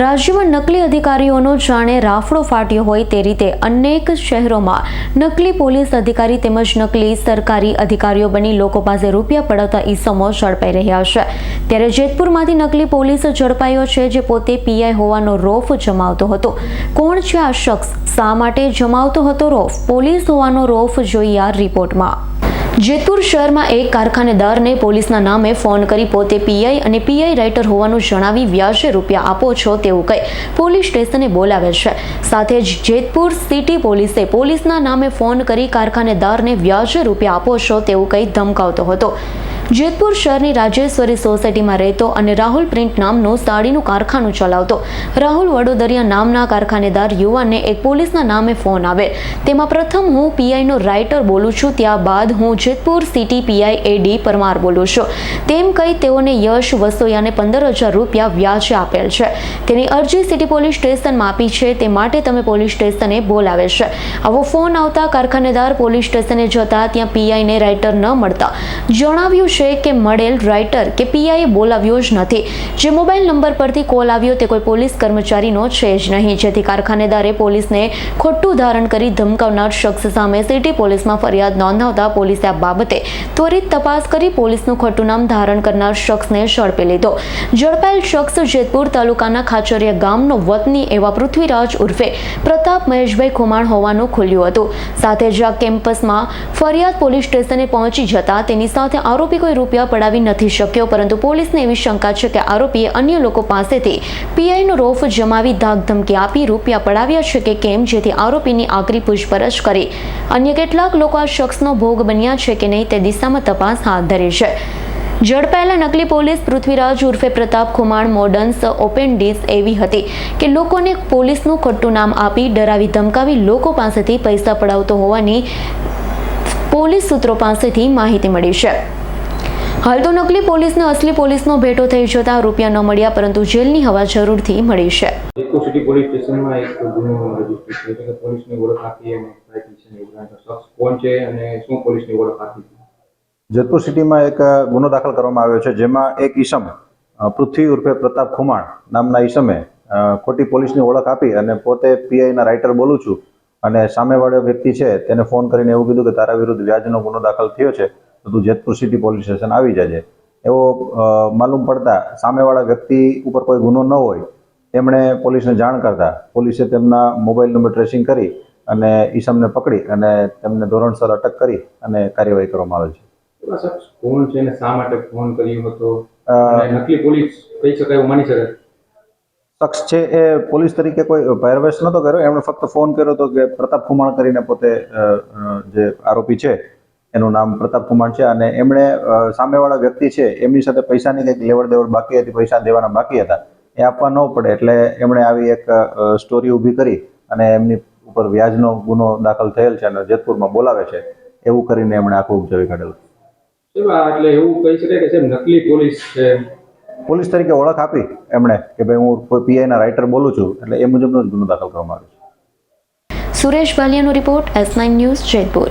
રાજ્યમાં નકલી અધિકારીઓનો જાણે રાફડો ફાટ્યો હોય તે રીતે અનેક શહેરોમાં નકલી પોલીસ અધિકારી તેમજ નકલી સરકારી અધિકારીઓ બની લોકો પાસે રૂપિયા પડાવતા ઈસમો ઝડપાઈ રહ્યા છે. ત્યારે જેતપુરમાંથી નકલી પોલીસ ઝડપાયો છે જે પોતે પીઆઈ હોવાનો રોફ જમાવતો હતો. કોણ છે આ શખ્સ? શા માટે જમાવતો હતો રોફ? પોલીસ હોવાનો રોફ જોઈએ આ રિપોર્ટમાં. જેતપુર શહેરમાં એક કારખાનેદારને પોલીસના નામે ફોન કરી પોતે પીઆઈ અને પીઆઈ રાઇટર હોવાનું જણાવી વ્યાજે રૂપિયા આપો છો તેવું કહી. પોલીસ સ્ટેશને બોલાવે છે. સાથે જ જેતપુર સિટી પોલીસે પોલીસના નામે ફોન કરી કારખાનેદારને વ્યાજે રૂપિયા આપો છો તેવું કહી ધમકાવતો હતો. જેતપુર શહેરની રાજેશ્વરી સોસાયટીમાં રહેતો અને રાહુલ પ્રિન્ટ નામનું સાડીનું કારખાનું ચલાવતો. રાહુલ વડોદરિયા નામના કારખાનેદાર યુવાનને એક પોલીસના નામે ફોન આવે. તેમાં પ્રથમ હું પીઆઈનો રાઇટર બોલું છું, ત્યારબાદ હું Jetpur city PI A D Parmar બોલું છું. તેમ કહી તેઓને યશ વસોયાને પંદર હજાર રૂપિયા વ્યાજે આપેલ છે. તેની અરજી સિટી પોલીસ સ્ટેશનમાં આપી છે, તે માટે તમે પોલીસ સ્ટેશને બોલાવે છે. આવો ફોન આવતા કારખાનેદાર પોલીસ સ્ટેશને જતા ત્યાં પીઆઈને રાઇટર ન મળતા. જણાવ્યું છે કે મળેલ રાઇટર કે પીઆઈએ બોલાવ્યો જ નથી. જે મોબાઈલ નંબર પરથી કોલ આવ્યો તે કોઈ પોલીસ કર્મચારીનો છે જ નહીં. જેથી કારખાનેદારે પોલીસને ખોટું ધારણ કરી ધમકાવનાર શખ્સ સામે સિટી પોલીસમાં ફરિયાદ નોંધાવતા પોલીસે આ બાબતે ત્વરિત તપાસ કરી પોલીસનું ખોટું નામ ધારણ કરનાર શખ્સને ઝડપી લીધો. ઝડપાયેલ શખ્સ જેતપુર તાલુકાના ખાચરિયા ગામનો વતની એવા પૃથ્વીરાજ ઉર્ફે પ્રતાપ મહેશભાઈ ખુમાણ હોવાનું ખુલ્યું હતું. સાથે જ આ કેમ્પસમાં ફરિયાદ પોલીસ સ્ટેશને પહોંચી જતા તેની સાથે આરોપી કોઈ રૂપિયા પડાવી નથી શક્યો, પરંતુ પોલીસને એવી શંકા છે કે આરોપીએ અન્ય લોકો પાસેથી પીઆઈનો રોફ જમાવી ધાકધમકી આપી રૂપિયા પડાવ્યા છે કે કેમ, જેથી આરોપીની આકરી પૂછપરછ કરી. અન્ય કેટલાક લોકો આ શખ્સનો ભોગ બન્યા છે કે નહીં તે દિશામાં તપાસ હાથ ધરી છે. ઝડપાયેલા નકલી પોલીસ પૃથ્વીરાજ ઉર્ફે Pratap Khuman modus operandi એવી હતી કે લોકોને પોલીસનું ખોટું નામ આપી ડરાવી ધમકાવી લોકો પાસેથી પૈસા પડાવતો હોવાની પોલીસ સૂત્રો પાસેથી માહિતી મળી છે. હાલ તો નકલી પોલીસને અસલી પોલીસનો ભેટો થઈ જતા રૂપિયા ન મળ્યા પરંતુ જેલની હવા જરૂરથી મળી છે જેતપુર સિટી પોલીસ સ્ટેશનમાં એક ગુનો રજિસ્ટર થયો કે પોલીસની ઓળખ આપી અને ટાઇટલ છે ને એવું જણાય. શખ્સ કોણ છે અને શું પોલીસની ઓળખ આપી જેતપુર સિટીમાં એક ગુનો દાખલ કરવામાં આવ્યો છે જેમાં એક ઈસમ પૃથ્વી ઉર્ફે પ્રતાપ ખુમાણ નામના ઈસમે ખોટી પોલીસની ઓળખ આપી અને પોતે પીઆઈના રાઇટર બોલું છું અને સામેવાળો વ્યક્તિ છે તેને ફોન કરીને એવું કીધું કે તારા વિરુદ્ધ વ્યાજનો ગુનો દાખલ થયો છે તો તું જેતપુર સિટી પોલીસ સ્ટેશન આવી જજે. એવો માલુમ પડતા સામેવાળા વ્યક્તિ ઉપર કોઈ ગુનો ન હોય તેમણે પોલીસને જાણ કરતા. પોલીસે તેમના મોબાઈલ નંબર ટ્રેસિંગ કરી અને ઈસમને પકડી અને તેમને ધોરણસર અટક કરી અને કાર્યવાહી કરવામાં આવેલ છે. શખ્સ કોણ છે અને શા માટે ફોન કર્યો હતો? નકલી પોલીસ કહી શકાય માની શકાય? શખ્સ છે એ પોલીસ તરીકે કોઈ પહેરવેશ નહોતો કર્યો. એમણે ફક્ત ફોન કર્યો હતો કે પ્રતાપ કુમાર કરીને પોતે જે આરોપી છે એનું નામ પ્રતાપ કુમાર છે અને એમણે સામેવાળા વ્યક્તિ છે એમની સાથે પૈસાની કંઈક લેવડ દેવડ બાકી હતી પૈસા દેવાના બાકી હતા. એ આપવા ન પડે એટલે એમણે આવી એક સ્ટોરી ઊભી કરી અને એમની ઉપર વ્યાજનો ગુનો દાખલ થયેલ છે અને જેતપુરમાં બોલાવે છે. એવું કરીને એમણે આખું ઉપજાવી કાઢેલું. એટલે એવું કહી શકાય કે નકલી પોલીસ છે? પોલીસ તરીકે ઓળખ આપી એમણે કે ભાઈ હું પીઆઈના રાઇટર બોલું છું એટલે એ મુજબનો જ ગુનો દાખલ કરવામાં આવ્યો છે. Suresh બાલિયાનો report S nine news Jetpur.